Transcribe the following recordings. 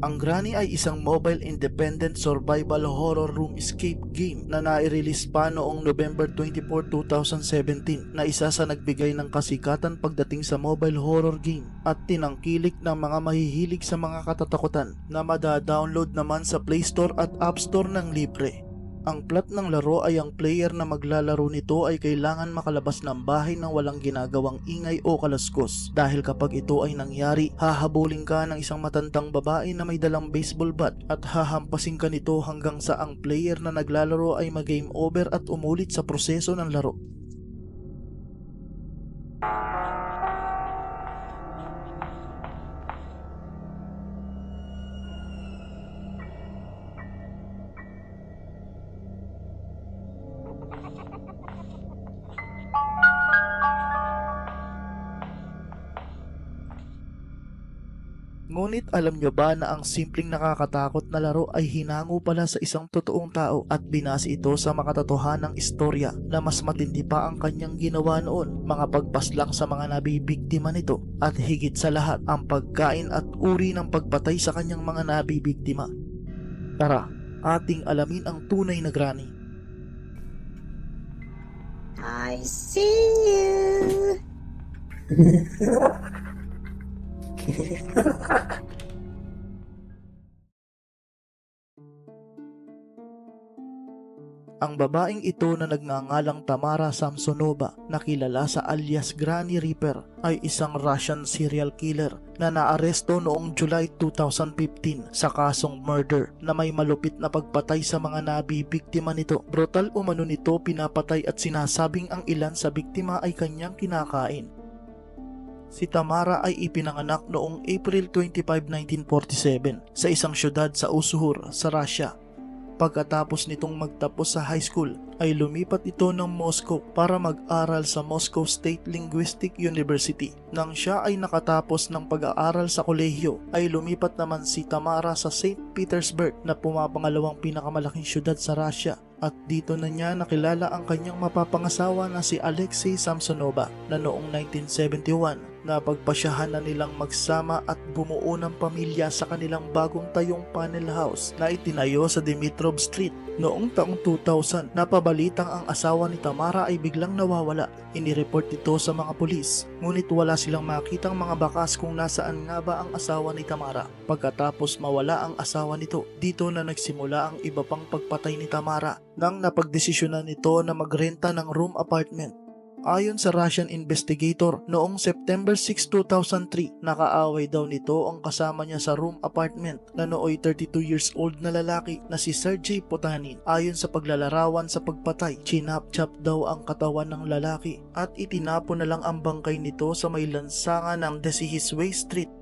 Ang Granny ay isang mobile independent survival horror room escape game na nai-release pa noong November 24, 2017 na isa sa nagbigay ng kasikatan pagdating sa mobile horror game at tinangkilik ng mga mahihilig sa mga katatakutan na mada-download naman sa Play Store at App Store ng libre. Ang plot ng laro ay ang player na maglalaro nito ay kailangan makalabas ng bahay nang walang ginagawang ingay o kalaskos dahil kapag ito ay nangyari, hahabulin ka ng isang matandang babae na may dalang baseball bat at hahampasin ka nito hanggang sa ang player na naglalaro ay mag-game over at umulit sa proseso ng laro. Ngunit alam nyo ba na ang simpleng nakakatakot na laro ay hinango pala sa isang totoong tao at binase ito sa makatotohanang istorya na mas matindi pa ang kanyang ginawa noon, mga pagpaslak sa mga nabibiktima nito at higit sa lahat ang pagkain at uri ng pagpatay sa kanyang mga nabibiktima. Tara, ating alamin ang tunay na granny. I see you. Ang babaeng ito na nagngangalang Tamara Samsonova na kilala sa alias Granny Reaper ay isang Russian serial killer na naaresto noong July 2015 sa kasong murder na may malupit na pagpatay sa mga nabibiktima nito. Brutal umano nito pinapatay at sinasabing ang ilan sa biktima ay kanyang kinakain. Si Tamara ay ipinanganak noong April 25, 1947 sa isang syudad sa Usuhur sa Russia Pagkatapos nitong magtapos sa high school ay lumipat ito ng Moscow para mag-aral sa Moscow State Linguistic University. Nang siya ay nakatapos ng pag-aaral sa kolehiyo ay lumipat naman si Tamara sa St. Petersburg na pumapangalawang pinakamalaking syudad sa Russia at dito na niya nakilala ang kanyang mapapangasawa na si Alexei Samsonova na noong 1971 na pagpasyahan na nilang magsama at bumuo ng pamilya sa kanilang bagong tayong panel house na itinayo sa Dimitrov Street. Noong taong 2000, napabalitang ang asawa ni Tamara ay biglang nawawala. Inireport ito sa mga pulis, ngunit wala silang makitang mga bakas kung nasaan nga ba ang asawa ni Tamara. Pagkatapos mawala ang asawa nito, dito na nagsimula ang iba pang pagpatay ni Tamara nang napagdesisyonan nito na magrenta ng room apartment Ayon sa Russian investigator, noong September 6, 2003, nakaaway daw nito ang kasama niya sa room apartment na nooy 32 years old na lalaki na si Sergey Potanin. Ayon sa paglalarawan sa pagpatay, chinap-chap daw ang katawan ng lalaki at itinapon na lang ang bangkay nito sa may lansangan ng Desihisway Street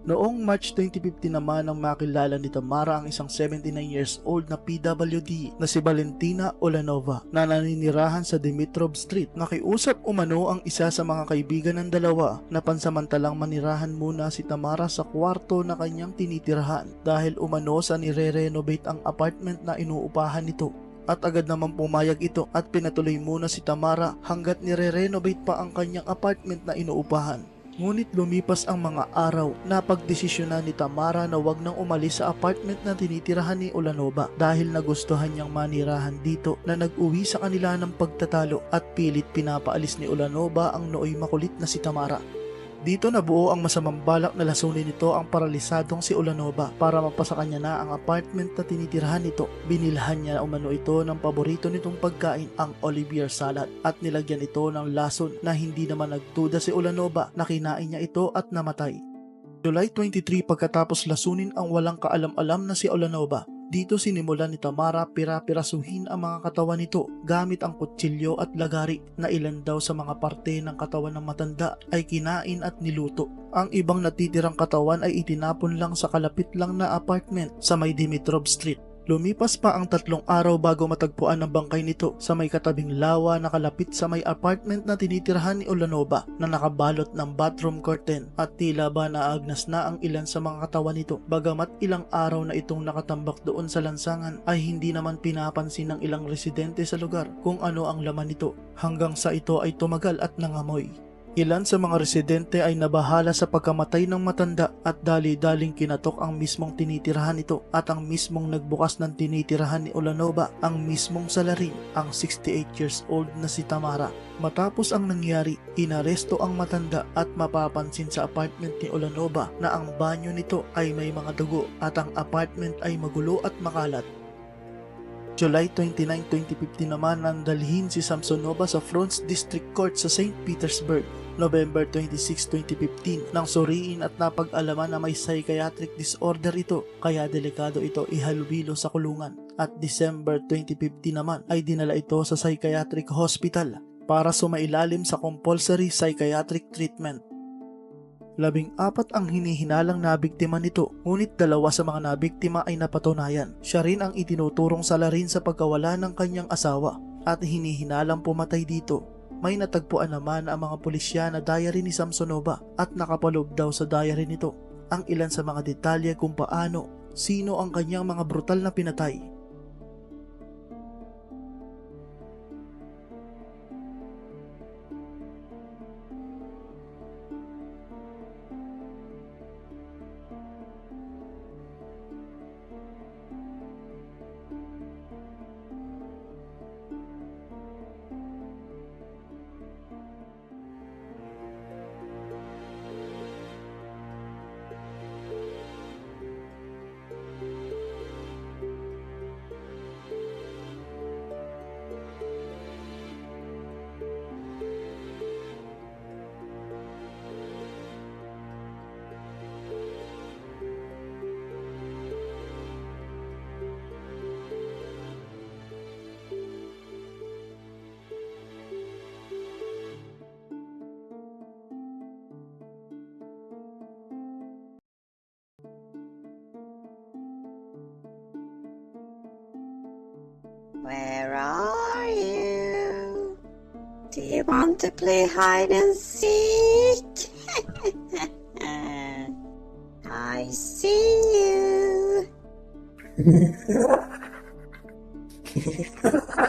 Noong March 2015 naman ang makilala ni Tamara ang isang 79 years old na PWD na si Valentina Olanova na naninirahan sa Dimitrov Street. Nakiusap umano ang isa sa mga kaibigan ng dalawa na pansamantalang manirahan muna si Tamara sa kwarto na kanyang tinitirahan dahil umano sa nire-renovate ang apartment na inuupahan nito at agad naman pumayag ito at pinatuloy muna si Tamara hanggat nire-renovate pa ang kanyang apartment na inuupahan. Ngunit lumipas ang mga araw na pagdesisyonan ni Tamara na wag nang umalis sa apartment na tinitirahan ni Ulanova dahil nagustuhan niyang manirahan dito na nag-uwi sa kanila ng pagtatalo at pilit pinapaalis ni Ulanova ang nooy makulit na si Tamara. Dito nabuo ang masamang balak na lasunin nito ang paralisadong si Ulanova para mapasa kanya na ang apartment na tinitirhan nito. Binilhan niya umano ito ng paborito nitong pagkain, ang Olivier salad at nilagyan ito ng lason na hindi naman nagduda si Ulanova na kinain niya ito at namatay. July 23 pagkatapos lasunin ang walang kaalam-alam na si Olanova, dito sinimulan ni Tamara pira-pirasuhin ang mga katawan nito gamit ang kutsilyo at lagari na ilan daw sa mga parte ng katawan ng matanda ay kinain at niluto. Ang ibang natitirang katawan ay itinapon lang sa kalapit lang na apartment sa may Dimitrov Street. Lumipas pa ang tatlong araw bago matagpuan ang bangkay nito sa may katabing lawa na kalapit sa may apartment na tinitirahan ni Ulanova na nakabalot ng bathroom curtain at tila ba naagnas na ang ilan sa mga katawan nito. Bagamat ilang araw na itong nakatambak doon sa lansangan ay hindi naman pinapansin ng ilang residente sa lugar kung ano ang laman nito hanggang sa ito ay tumagal at nangamoy. Ilan sa mga residente ay nabahala sa pagkamatay ng matanda at dali-daling kinatok ang mismong tinitirahan nito at ang mismong nagbukas ng tinitirahan ni Ulanova ang mismong salarin, ang 68 years old na si Tamara. Matapos ang nangyari, inaresto ang matanda at mapapansin sa apartment ni Ulanova na ang banyo nito ay may mga dugo at ang apartment ay magulo at makalat. July 29, 2015 naman nang dalhin si Samsonova sa Frons District Court sa St. Petersburg. November 26, 2015 nang suriin at napag-alaman na may psychiatric disorder ito kaya delikado ito ihalubilo sa kulungan. At December 2015 naman ay dinala ito sa psychiatric hospital para sumailalim sa compulsory psychiatric treatment. Labing apat ang hinihinalang nabiktima nito, ngunit dalawa sa mga nabiktima ay napatunayan. Siya rin ang itinuturong salarin sa pagkawala ng kanyang asawa at hinihinalang pumatay dito. May natagpuan naman ang mga pulisya na diary ni Samsonova at nakapaloob daw sa diary nito ang ilan sa mga detalye kung paano, sino ang kanyang mga brutal na pinatay. Where are you? Do you want to play hide and seek? I see you.